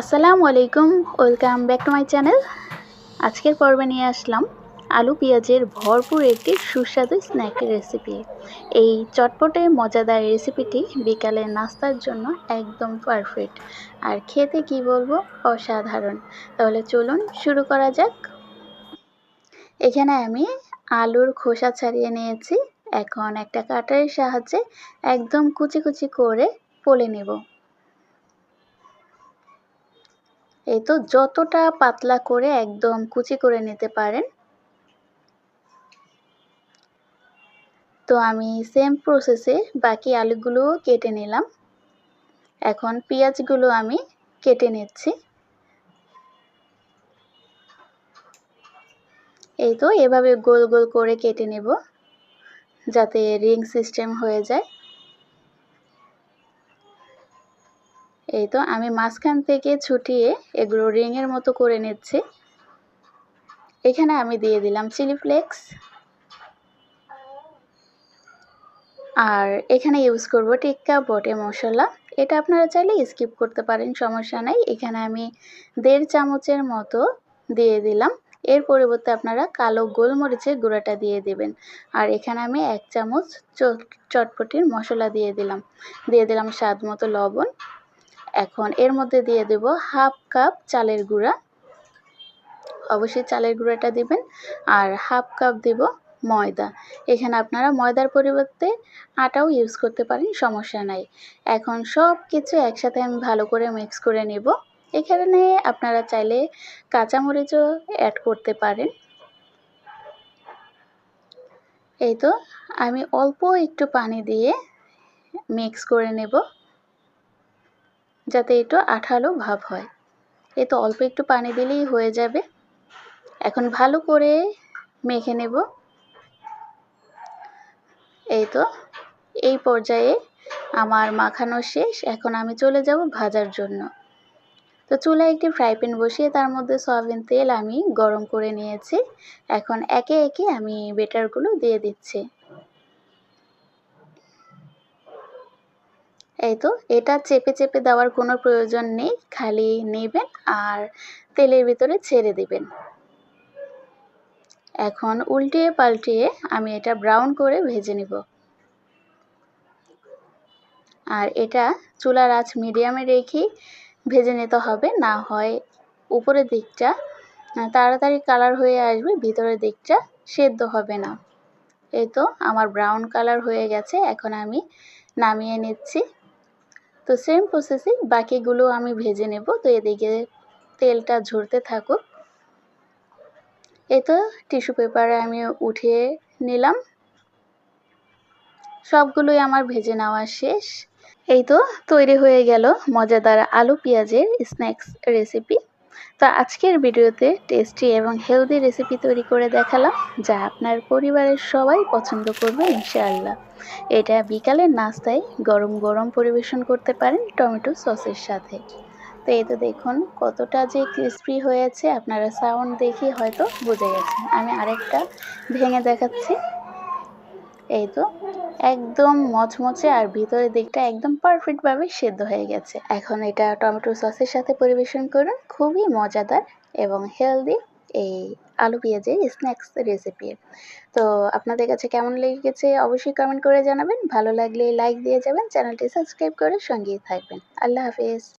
আসসালামু আলাইকুম, welcome back to my channel. আজকের পর্বে নিয়ে আসলাম আলু পেঁয়াজের ভরপুর একটি সুস্বাদু স্ন্যাক রেসিপি। এই চটপটে মজাদার রেসিপিটি বিকালের নাস্তার জন্য একদম পারফেক্ট আর খেতে কি বলব, অসাধারণ। তাহলে চলুন শুরু করা যাক। এখানে আমি আলুর খোসা ছাড়িয়ে নিয়েছি। এখন একটা কাটারের সাহায্যে একদম কুচি কুচি করে পলে নেব। এই তো যতটা পাতলা করে একদম কুচি করে নিতে পারেন। তো আমি সেম প্রসেসে বাকি আলুগুলো কেটে নিলাম। এখন পেঁয়াজগুলো আমি কেটে নিচ্ছি। এই তো এভাবে গোল গোল করে কেটে নেব, যাতে রিং সিস্টেম হয়ে যায়। এই তো আমি মাঝখান থেকে ছুটিয়ে এগুলো রিংয়ের মতো করে নিচ্ছি। এখানে আমি দিয়ে দিলাম চিলি ফ্লেক্স। আর এখানে ইউজ করব টিক্কা বটে মশলা। এটা আপনারা চাইলে স্কিপ করতে পারেন, সমস্যা নাই। এখানে আমি দেড় চামচের মতো দিয়ে দিলাম। এর পরিবর্তে আপনারা কালো গোলমরিচের গুঁড়াটা দিয়ে দেবেন। আর এখানে আমি এক চামচ চটপটির মশলা দিয়ে দিলাম। দিয়ে দিলাম স্বাদ মতো লবণ। এখন এর মধ্যে দিয়ে দেব হাফ কাপ চালের গুঁড়া। অবশ্যই চালের গুঁড়াটা দিবেন। আর হাফ কাপ দেব ময়দা। এখানে আপনারা ময়দার পরিবর্তে আটাও ইউজ করতে পারেন, সমস্যা নাই। এখন সব কিছু একসাথে আমি ভালো করে মিক্স করে নেব। এখানে আপনারা চাইলে কাঁচামরিচও অ্যাড করতে পারেন। এই তো আমি অল্প একটু পানি দিয়ে মিক্স করে নেব। যাতে একটু আঠালো ভাব হয়। এই তো অল্প একটু পানি দিলেই হয়ে যাবে। এখন ভালো করে মেখে নেব। এই তো, এই পর্যায়ে আমার মাখানো শেষ। এখন আমি চলে যাব ভাজার জন্য। তো চুলায় একটি ফ্রাই প্যান বসিয়ে তার মধ্যে সয়াবিন তেল আমি গরম করে নিয়েছি। এখন একে একে আমি বেটারগুলো দিয়ে দিচ্ছি। এই তো, এটা চেপে চেপে দেওয়ার কোনো প্রয়োজন নেই, খালি নেবেন আর তেলের ভিতরে ছেড়ে দিবেন। এখন উল্টিয়ে পাল্টিয়ে আমি এটা ব্রাউন করে ভেজে নিব। আর এটা চুলার আঁচ মিডিয়ামে রেখেই ভেজে নিতে হবে, না হয় উপরের দিকটা তাড়াতাড়ি কালার হয়ে আসবে, ভিতরের দিকটা সেদ্ধ হবে না। এই তো, আমার ব্রাউন কালার হয়ে গেছে, এখন আমি নামিয়ে নিচ্ছি। তো সেম প্রসেসে বাকিগুলো আমি ভেজে নেব। তো এদিকে তেলটা ঝরতে থাকুক। তো টিস্যু পেপারে আমি উঠিয়ে নিলাম। সবগুলোই আমার ভেজে নেওয়া শেষ। এই তো তৈরি হয়ে গেল মজাদার আলু পেঁয়াজের স্ন্যাক্স রেসিপি তো আজকের ভিডিওতে টেস্টি এবং হেলদি রেসিপি তৈরি করে দেখালাম, যা আপনার পরিবারের সবাই পছন্দ করবে, ইনশাআল্লাহ। এটা বিকালের নাস্তায় গরম গরম পরিবেশন করতে পারেন টমেটো সসের সাথে। তো এই তো দেখুন কতটা যে ক্রিস্পি হয়েছে, আপনারা সাউন্ড দেখে হয়তো বুঝে গেছেন। আমি আরেকটা ভেঙে দেখাচ্ছি। এই তো একদম মচমচে আর ভিতরের দিকটা একদম পারফেক্টভাবে সেদ্ধ হয়ে গেছে। এখন এটা টমেটো সসের সাথে পরিবেশন করুন, খুবই মজাদার এবং হেলদি এই আলু পেঁয়াজের স্ন্যাক্স রেসিপি তো আপনাদের কাছে কেমন লেগেছে অবশ্যই কমেন্ট করে জানাবেন, ভালো লাগলে লাইক দিয়ে যাবেন, চ্যানেলটি সাবস্ক্রাইব করে সঙ্গেই থাকবেন। আল্লাহ হাফেজ।